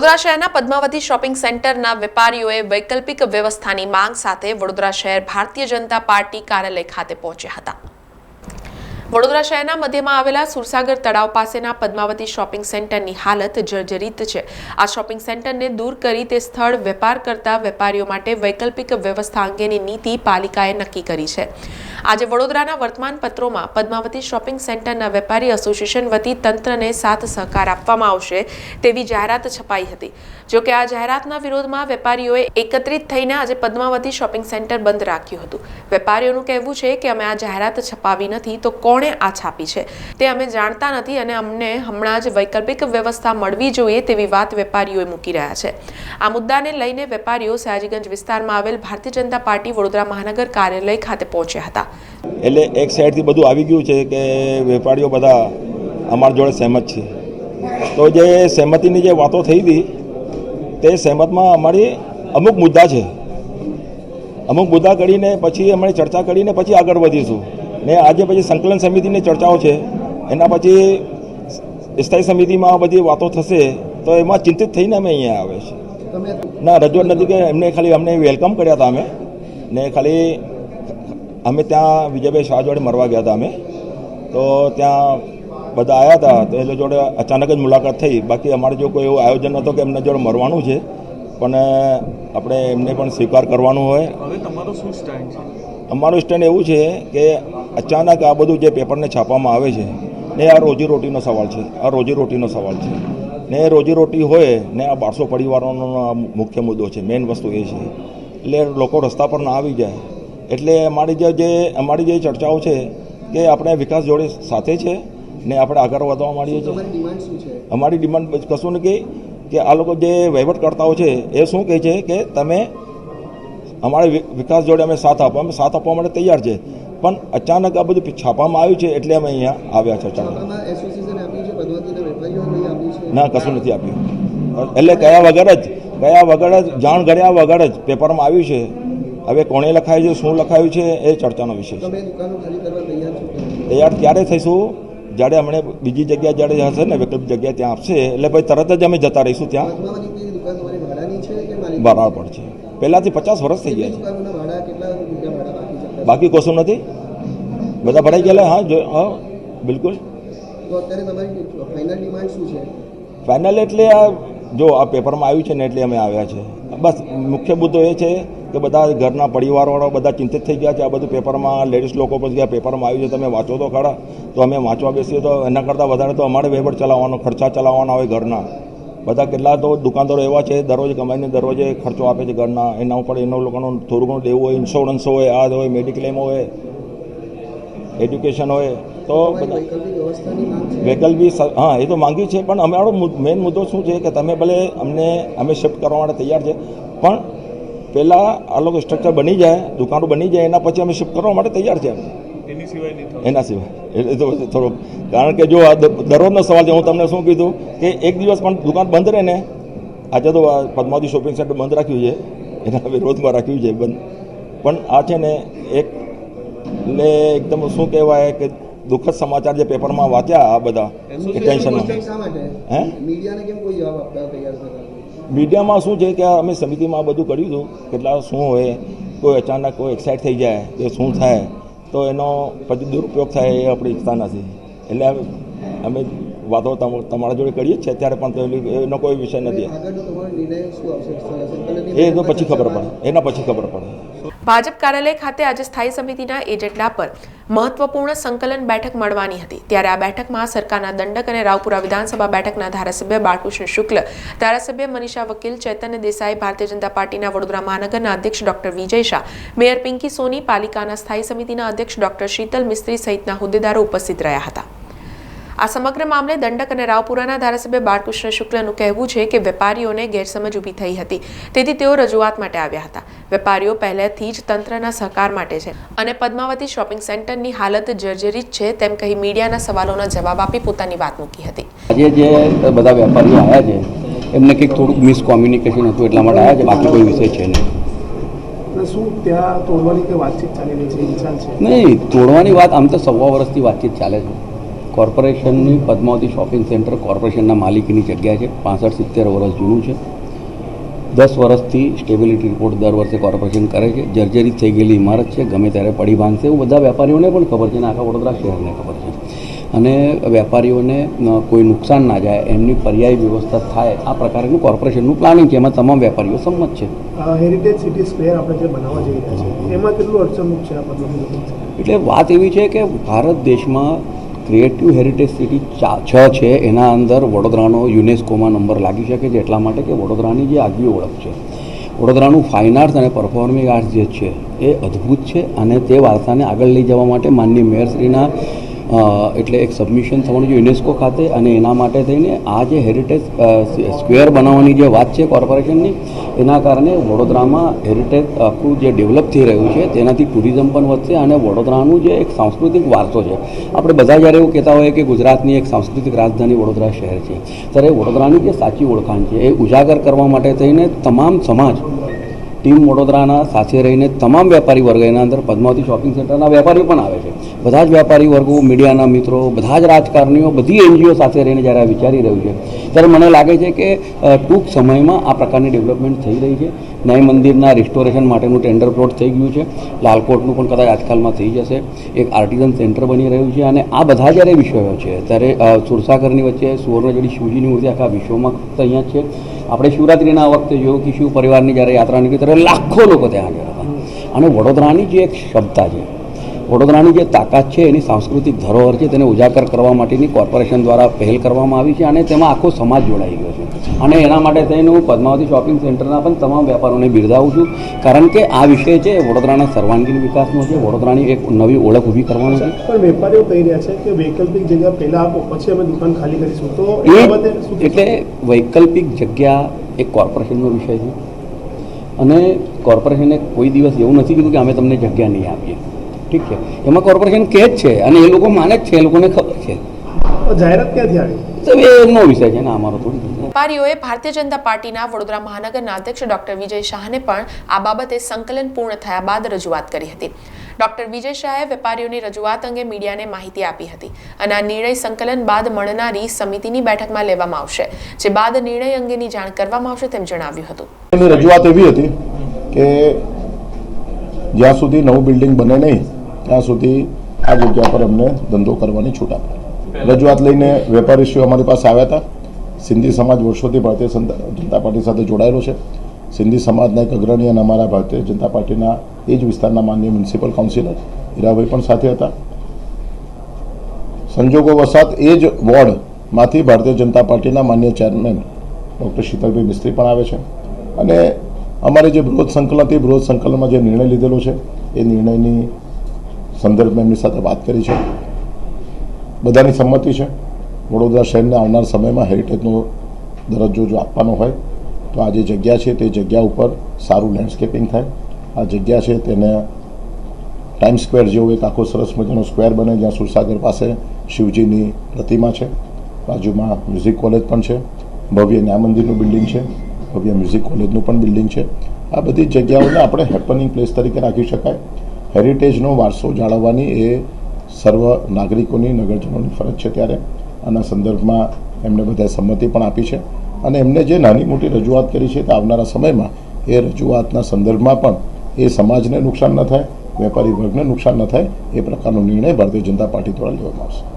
વડોદરા શહેરના પદ્માવતી શોપિંગ સેન્ટરના વેપારીઓએ વૈકલ્પિક વ્યવસ્થાની માંગ સાથે વડોદરા શહેર ભારતીય જનતા પાર્ટી કાર્યાલય ખાતે પહોંચ્યા હતા. વડોદરા શહેરના મધ્યમાં આવેલા સુરસાગર તળાવ પાસેના પદ્માવતી શોપિંગ સેન્ટરની હાલત જર્જરિત છે. આ શોપિંગ સેન્ટરને દૂર કરી તે સ્થળ વેપાર કરતા વેપારીઓ માટે વૈકલ્પિક વ્યવસ્થા અંગેની નીતિ પાલિકાએ નક્કી કરી છે. આજે વડોદરાના વર્તમાન પત્રોમાં પદ્માવતી શોપિંગ સેન્ટરના વેપારી એસોસિએશન વતી તંત્રને સાથ સહકાર આપવામાં આવશે તેવી જાહેરાત છપાઈ હતી. જોકે આ જાહેરાતના વિરોધમાં વેપારીઓએ એકત્રિત થઈને આજે પદ્માવતી શોપિંગ સેન્ટર બંધ રાખ્યું હતું. વેપારીઓનું કહેવું છે કે અમે આ જાહેરાત છપાવી નથી તો કોણે આ છાપી છે? તે અમે જાણતા નથી અને અમને હમણાં જ વૈકલ્પિક વ્યવસ્થા મળવી જોઈએ તેવી વાત વેપારીઓએ મૂકી રહ્યા છે. આ મુદ્દાને લઈને વેપારીઓ સયાજીગંજ વિસ્તારમાં આવેલ ભારતીય જનતા પાર્ટી વડોદરા મહાનગર કાર્યાલય ખાતે પહોંચ્યા હતા. એટલે એક સાઈડથી બધું આવી ગયું છે કે વેપારીઓ બધા અમારા જોડે સહેમત છે. તો જે સહેમતિની જે વાતો થઈ હતી, તે સહેમતમાં અમારી અમુક મુદ્દા છે. અમુક મુદ્દા કરીને પછી અમે ચર્ચા કરીને પછી આગળ વધીશું. ને આજે પછી સંકલન સમિતિની ચર્ચાઓ છે. એના પછી સ્થાયી સમિતિમાં બધી વાતો થશે તો એમાં ચિંતિત થઈને અમે અહીંયા આવે છે. ના રજૂઆત નથી કે એમને ખાલી અમને વેલકમ કર્યા હતા અમે. ને ખાલી અમે ત્યાં વિજયભાઈ શાહ જોડે મરવા ગયા હતા અમે. તો ત્યાં બધા આવ્યા હતા તો એ જોડે અચાનક જ મુલાકાત થઈ. બાકી અમારે જો કોઈ એવું આયોજન નહોતો કે એમના જોડે મરવાનું છે પણ આપણે એમને પણ સ્વીકાર કરવાનું હોય. હવે શું સ્ટેન્ડ અમારું સ્ટેન્ડ એવું છે કે અચાનક આ બધું જે પેપરને છાપવામાં આવે છે ને આ રોજીરોટીનો સવાલ છે આ રોજીરોટીનો સવાલ છે. ને એ રોજીરોટી હોય ને આ બારસો પરિવારોનો આ મુખ્ય મુદ્દો છે મેઇન વસ્તુ એ છે. એટલે લોકો રસ્તા પર ના આવી જાય. એટલે અમારી જે જે અમારી જે ચર્ચાઓ છે કે આપણે વિકાસ જોડે સાથે છે ને આપણે આગળ વધવા માંડીએ છીએ. અમારી ડિમાન્ડ કશું નથી કે આ લોકો જે વહીવટકર્તાઓ છે એ શું કહે છે કે તમે અમારે વિકાસ જોડે અમે સાથ આપવા અમે સાથ આપવા માટે તૈયાર છે. પણ અચાનક આ બધું છાપવામાં આવ્યું છે એટલે અમે અહીંયા આવ્યા છે અચાનક. ના કશું નથી આપ્યું. એટલે કયા વગર જ કયા વગર જ જાણ કર્યા વગર જ પેપરમાં આવ્યું છે. હવે કોણે લખાયું છે શું લખાયું છે એ ચર્ચાનો વિષય છે. તૈયાર છો કે? તૈયાર ત્યારે થઈશું? જ્યારે અમને બીજી જગ્યા જ્યારે હશે ને વિકલ્પ જગ્યા ત્યાં આપશે એટલે ભાઈ તરત જ અમે જતા રહીશું ત્યાં. ભાડાની છે. પહેલાંથી પચાસ વર્ષ થઈ ગયા છે. બાકી કોશું નથી. બધા ભરાઈ ગયેલા હા જો હા બિલકુલ. ફાઇનલ એટલે આ જો આ પેપરમાં આવ્યું છે ને એટલે અમે આવ્યા છે. બસ મુખ્ય મુદ્દો એ છે કે બધા ઘરના પરિવારવાળા બધા ચિંતિત થઈ ગયા છે. આ બધું પેપરમાં લેડીઝ લોકો પછી આ પેપરમાં આવ્યું છે તમે વાંચો તો ખરા. તો અમે વાંચવા બેસીએ તો એના કરતાં વધારે તો અમારે વહીવટ ચલાવવાનો ખર્ચા ચલાવવાના હોય ઘરના. બધા કેટલા તો દુકાનદારો એવા છે દરરોજ કમાઈને દરરોજે ખર્ચો આપે છે ઘરના. એના ઉપર એનો લોકોનું થોડું ઘણું દેવું હોય ઇન્સ્યોરન્સ હોય આ હોય મેડિક્લેમ હોય એજ્યુકેશન હોય તો માંગ છે? હા એ તો માંગ્યું છે પણ અમારો મેઇન મુદ્દો શું છે કે તમે ભલે અમને અમે શિફ્ટ કરવા માટે તૈયાર છે પણ પહેલાં આ લોકો સ્ટ્રક્ચર બની જાય દુકાનો બની જાય એના પછી અમે શિફ્ટ કરવા માટે તૈયાર છે એની સિવાય નહીં એના સિવાય. એટલે તો થોડુંક કારણ કે જો આ દરરોજનો સવાલ છે હું તમને શું કીધું? કે એક દિવસ પણ દુકાન બંધ રહે ને આજે તો આ પદ્માવતી શોપિંગ સેન્ટર બંધ રાખ્યું છે એના વિરોધમાં રાખ્યું છે બંધ. પણ આ છે ને એક એટલે એકદમ શું કહેવાય કે દુઃખદ સમાચાર જે પેપરમાં વાંચ્યા આ બધા ટેન્શન ટેન્શનમાં. હે? મીડિયામાં શું છે કે અમે સમિતિમાં બધું કર્યું હતું કેટલા શું હોય કોઈ અચાનક કોઈ એક્સાઇટ થઈ જાય કે શું થાય. તો એનો પછી દુરુપયોગ થાય એ આપણી ઈચ્છતા નથી એટલે અમે- વાતો તમારા જોડે કરીએ છીએ ત્યારે પણ એનો કોઈ વિષય નથી. આગળનો તમારો નિર્ણય શું આવશે? સંકલનની એ તો પછી ખબર પડે. એના પછી ખબર પડે. ભાજપ કાર્યાલય ખાતે આજે સ્થાયી સમિતિના એજન્ડા પર મહત્વપૂર્ણ સંકલન બેઠક મળવાની હતી. ત્યારે આ બેઠકમાં સરકારના દંડક અને રાવપુરા વિધાનસભા બેઠકના ધારાસભ્ય બાળકૃષ્ણ શુક્લ ધારાસભ્ય મનીષા વકીલ ચૈતન્ય દેસાઈ ભારતીય જનતા પાર્ટીના વડોદરા મહાનગરના અધ્યક્ષ ડોક્ટર વિજય શાહ મેયર પિંકી સોની પાલિકાના સ્થાયી સમિતિના અધ્યક્ષ ડોક્ટર શીતલ મિસ્ત્રી સહિતના હોદ્દેદારો ઉપસ્થિત રહ્યા હતા. આ સમગ્ર મામલે દંડક અને રાવપુરાના ધારાસભ્ય બાળકૃષ્ણ શુક્લનું કહેવું છે કે વેપારીઓને ગેરસમજ ઊભી થઈ હતી. તેથી તેઓ રજૂઆત માટે આવ્યા હતા. વેપારીઓ પહેલેથી જ તંત્રના સહકાર માટે છે અને પદ્માવતી શોપિંગ સેન્ટરની હાલત જર્જરિત છે તેમ કહી મીડિયાના સવાલોના જવાબ આપી પોતાની વાત મૂકી હતી. આજે જે બધા વેપારીઓ આવ્યા છે એમને કંઈક થોડુંક મિસકોમ્યુનિકેશન હતું એટલા માટે આવ્યા છે બાકી કોઈ વિષય છે નહીં. અને શું ત્યાં તોડવાની કે વાતચીત ચાલી રહી છે હિંસા છે? નહીં તોડવાની વાત આમ તો સવા વર્ષથી વાતચીત ચાલે છે. કોર્પોરેશનની પદ્માવતી શોપિંગ સેન્ટર કોર્પોરેશનના માલિકીની જગ્યા છે. પાસઠ સિત્તેર વર્ષ જૂનું છે. દસ વર્ષથી સ્ટેબિલિટી રિપોર્ટ દર વર્ષે કોર્પોરેશન કરે છે. જર્જરિત થઈ ગયેલી ઇમારત છે. ગમે ત્યારે પડી ભાંગશે એવું બધા વેપારીઓને પણ ખબર છે અને આખા વડોદરા શહેરને ખબર છે. અને વેપારીઓને કોઈ નુકસાન ના જાય એમની પર્યાય વ્યવસ્થા થાય આ પ્રકારનું કોર્પોરેશનનું પ્લાનિંગ છે. એમાં તમામ વેપારીઓ સંમત છે. હેરિટેજ સિટી સ્ક્વેર આપણે જે બનાવવા જઈ રહ્યા છીએ એમાં કેટલું અડચણરૂપ છે આ એટલે વાત એવી છે કે ભારત દેશમાં ક્રિએટિવ હેરિટેજ સિટી છ છે, એના અંદર વડોદરાનો યુનેસ્કોમાં નંબર લાગી શકે છે, એટલા માટે કે વડોદરાની જે આગવી ઓળખ છે. વડોદરાનું ફાઇન આર્ટ્સ અને પરફોર્મિંગ આર્ટ્સ જે છે, એ અદ્ભુત છે અને તે વારસાને આગળ લઈ જવા માટે માનનીય મેયરશ્રીના એટલે એક સબમિશન થવાનું છે યુનેસ્કો ખાતે અને એના માટે થઈને આ જે હેરિટેજ સ્ક્વેર બનાવવાની જે વાત છે કોર્પોરેશનની એના કારણે વડોદરામાં હેરિટેજ આખું જે ડેવલપ થઈ રહ્યું છે, તેનાથી ટુરિઝમ પણ વધશે અને વડોદરાનું જે એક સાંસ્કૃતિક વારસો છે. આપણે બધા જ્યારે એવું કહેતા હોય કે ગુજરાતની એક સાંસ્કૃતિક રાજધાની વડોદરા શહેર છે, ત્યારે વડોદરાની જે સાચી ઓળખાણ છે એ ઉજાગર કરવા માટે થઈને તમામ સમાજ, ટીમ વડોદરાના સાથે રહીને તમામ વેપારી વર્ગ એના અંદર, પદ્માવતી શોપિંગ સેન્ટરના વેપારીઓ પણ આવે છે. બધા જ વેપારી વર્ગો, મીડિયાના મિત્રો, બધા જ રાજકારણીઓ, બધી એનજીઓ સાથે રહીને જ્યારે વિચારી રહ્યું છે, ત્યારે મને લાગે છે કે ટૂંક સમયમાં આ પ્રકારની ડેવલપમેન્ટ થઈ રહી છે. નય મંદિરના રિસ્ટોરેશન માટેનું ટેન્ડર પ્લોટ થઈ ગયું છે. લાલકોટનું પણ કદાચ આજકાલમાં થઈ જશે. એક આર્ટિઝન સેન્ટર બની રહ્યું છે અને આ બધા જ્યારે વિષયો છે, ત્યારે સુરસાગરની વચ્ચે સુવર્ણજડી શિવજીની મૂર્તિ આખા વિશ્વમાં ફક્ત અહીંયા છે. આપણે શિવરાત્રિના વખતે જોયું કે શિવ પરિવારની જ્યારે યાત્રા નીકળી, ત્યારે લાખો લોકો ત્યાં હાજર હતા. અને વડોદરાની જે એક ક્ષમતા છે વડોદરાની જે તાકાત છે એની સાંસ્કૃતિક ધરોહર છે તેને ઉજાગર કરવા માટેની કોર્પોરેશન દ્વારા પહેલ કરવામાં આવી છે અને તેમાં આખો સમાજ જોડાઈ ગયો છે. અને એના માટે થઈને હું પદ્માવતી શોપિંગ સેન્ટરના પણ તમામ વેપારોને બિરદાવું છું. કારણ કે આ વિષય છે વડોદરાના સર્વાંગીણ વિકાસનો છે. વડોદરાની એક નવી ઓળખ ઊભી કરવાનો છે. પણ વેપારીઓ કહી રહ્યા છે કે વૈકલ્પિક જગ્યા પહેલા આપો પછી અમે દુકાન ખાલી કરીશું. તો? એટલે વૈકલ્પિક જગ્યા એક કોર્પોરેશનનો વિષય છે. અને કોર્પોરેશને કોઈ દિવસ એવું નથી કીધું કે અમે તમને જગ્યા નહીં આપીએ. ઠીક છે. એમાં કોર્પોરેશન કહે જ છે અને એ લોકો માને જ છે એ લોકોને ખબર છે. જાહેરાત ક્યાંથી આવી? તો એ એમનો વિષય છે ને અમારો થોડી. વેપારીઓએ ભારતીય જનતા પાર્ટીના વડોદરા મહાનગરના અધ્યક્ષ ડોક્ટર વિજય શાહને પણ આ બાબતે સંકલન પૂર્ણ થયા બાદ રજૂઆત કરી હતી. ડોક્ટર વિજય શાહે વેપારીઓની રજૂઆત અંગે મીડિયાને માહિતી આપી હતી અને આ નિર્ણય સંકલન બાદ મળનારી સમિતિની બેઠકમાં લેવામાં આવશે. જે બાદ નિર્ણય અંગેની જાણ કરવામાં આવશે તેમ જણાવ્યું હતું. રજૂઆત એવી હતી કે જ્યાં સુધી નવું બિલ્ડિંગ બને નહીં ત્યાં સુધી આ જગ્યા પર અમને ધંધો કરવાની છૂટ આપી. રજૂઆત લઈને વેપારીશ્રીઓ અમારી પાસે આવ્યા હતા. સિંધી સમાજ વર્ષોથી ભારતીય જનતા પાર્ટી સાથે જોડાયેલો છે. સિંધી સમાજના એક અગ્રણી અને અમારા ભારતીય જનતા પાર્ટીના એ જ વિસ્તારના માન્ય મ્યુનિસિપલ કાઉન્સિલર હીરાભાઈ પણ સાથે હતા. સંજોગો વસાત એ જ વોર્ડમાંથી ભારતીય જનતા પાર્ટીના માન્ય ચેરમેન ડૉક્ટર શીતલભાઈ મિસ્ત્રી પણ આવે છે. અને અમારે જે બૃહદ સંકલન હતી, બૃહદ સંકલનમાં જે નિર્ણય લીધેલો છે, એ નિર્ણયની સંદર્ભમાં એમની સાથે વાત કરી છે. બધાની સંમતિ છે. વડોદરા શહેરને આવનાર સમયમાં હેરિટેજનો દરજ્જો જો આપવાનો હોય, તો આ જે જગ્યા છે તે જગ્યા ઉપર સારું લેન્ડસ્કેપિંગ થાય. આ જગ્યા છે તેને ટાઈમ સ્ક્વેર જેવો એક આખો સરસ મજાનો સ્ક્વેર બને, જ્યાં સુરસાગર પાસે શિવજીની પ્રતિમા છે. બાજુમાં મ્યુઝિક કોલેજ પણ છે. ભવ્ય ન્યાય મંદિરનું બિલ્ડિંગ છે. ભવ્ય મ્યુઝિક કોલેજનું પણ બિલ્ડિંગ છે. આ બધી જગ્યાઓને આપણે હેપનિંગ પ્લેસ તરીકે રાખી શકાય. હેરિટેજનો વારસો જાળવવાની એ સર્વ નાગરિકોની, નગરજનોની ફરજ છે ત્યારે. આના સંદર્ભમાં એમને બધાએ સંમતિ પણ આપી છે. અને એમને જે નાની મોટી રજૂઆત કરી છે તે આવનારા સમયમાં એ રજૂઆતના સંદર્ભમાં પણ એ સમાજને નુકસાન ન થાય, વેપારી વર્ગને નુકસાન ન થાય, એ પ્રકારનો નિર્ણય ભારતીય જનતા પાર્ટી દ્વારા લેવામાં આવશે.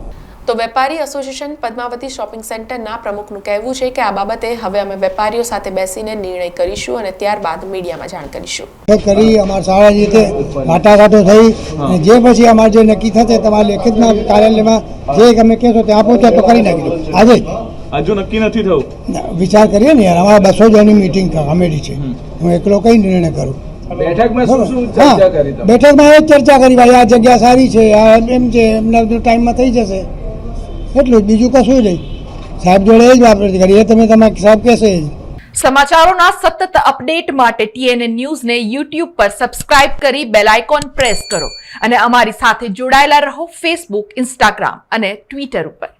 તો વેપારી એસોસિએશન પદ્માવતી શોપિંગ સેન્ટરના પ્રમુખનું કહેવું છે કે આ બાબતે હવે અમે વેપારીઓ સાથે બેસીને નિર્ણય કરીશું અને ત્યારબાદ મીડિયામાં જાણ કરીશું. કરી અમારા સારા રીતે વાટાઘાટો થઈ અને જે પછી અમારે જે નક્કી થશે તમારા લેખિતના કાર્યાલયમાં જે તમે કહેશો ત્યાં પહોંચે તો કરી નાખીશું આજે. હજુ નક્કી નથી થયું? વિચાર કરીએ ને યાર અમારા બસો જણની મિટિંગ કમેટી છે. હું એકલો કઈ નિર્ણય કરું? બેઠકમાં શું શું હા, ચર્ચા કરી તમે? બેઠકમાં એ જ ચર્ચા કરી ભાઈ આ જગ્યા સારી છે આ એમ છે એમના ટાઈમમાં થઈ જશે. એટલું જ બીજું કશું નહીં. સાહેબ જોડે એ જ વાપરતી કરી તમે તમારે સાહેબ કહેશે સમાચારોના સતત અપડેટ માટે ટીએનએ ન્યૂઝને યુટ્યુબ પર સબસ્ક્રાઇબ કરી બેલ આઇકોન પ્રેસ કરો અને અમારી સાથે જોડાયેલા રહો ફેસબુક ઇન્સ્ટાગ્રામ અને ટ્વિટર ઉપર.